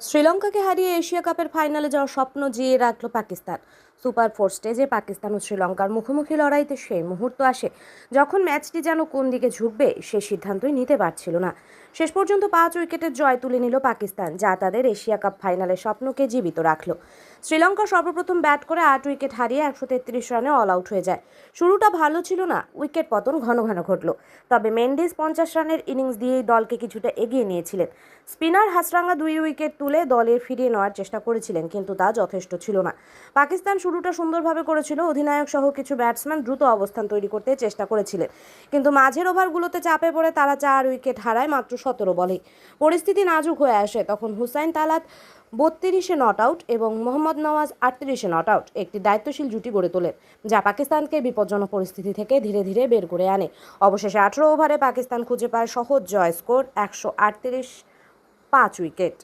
শ্রীলঙ্কাকে হারিয়ে এশিয়া কাপের ফাইনালে যাওয়ার স্বপ্ন জিয়ে রাখল পাকিস্তান। সুপার ফোর স্টেজে পাকিস্তান ও শ্রীলঙ্কার মুখোমুখি লড়াইতে সেই মুহূর্ত আসে, যখন ম্যাচটি যেন কোন দিকে ঝুঁকবে সে সিদ্ধান্তই নিতে পারছিল না। শেষ পর্যন্ত পাঁচ উইকেটের জয় তুলে নিল পাকিস্তান, যা তাদের এশিয়া কাপ ফাইনালের স্বপ্নকে জীবিত রাখল। শ্রীলঙ্কা সর্বপ্রথম ব্যাট করে আট উইকেট হারিয়ে একশো তেত্রিশ রানে অল আউট হয়ে যায়। শুরুটা ভালো ছিল না, উইকেট পতন ঘন ঘন ঘটল। তবে মেন্ডিস পঞ্চাশ রানের ইনিংস দিয়েই দলকে কিছুটা এগিয়ে নিয়েছিলেন। স্পিনার হাসরাঙ্গা দুই উইকেট তুলে দলের ফিরিয়ে নেওয়ার চেষ্টা করেছিলেন, কিন্তু তা যথেষ্ট ছিল না। পাকিস্তান শুরুটা সুন্দরভাবে করেছিল, অধিনায়ক সহ কিছু ব্যাটসম্যান দ্রুত অবস্থান তৈরি করতে চেষ্টা করেছিলেন। কিন্তু মাঝের ওভারগুলোতে চাপে পড়ে তারা চার উইকেট হারায় মাত্র সতেরো বলেই। পরিস্থিতি নাজুক হয়ে আসে, তখন হুসাইন তালাত বত্রিশে নট আউট এবং মোহাম্মদ নওয়াজ আটত্রিশে নট আউট একটি দায়িত্বশীল জুটি গড়ে তোলে, যা পাকিস্তানকে বিপজ্জনক পরিস্থিতি থেকে ধীরে ধীরে বের করে আনে। অবশেষে আঠেরো ওভারে পাকিস্তান খুঁজে পায় সহজ জয় স্কোর একশো আটত্রিশ পাঁচ উইকেট।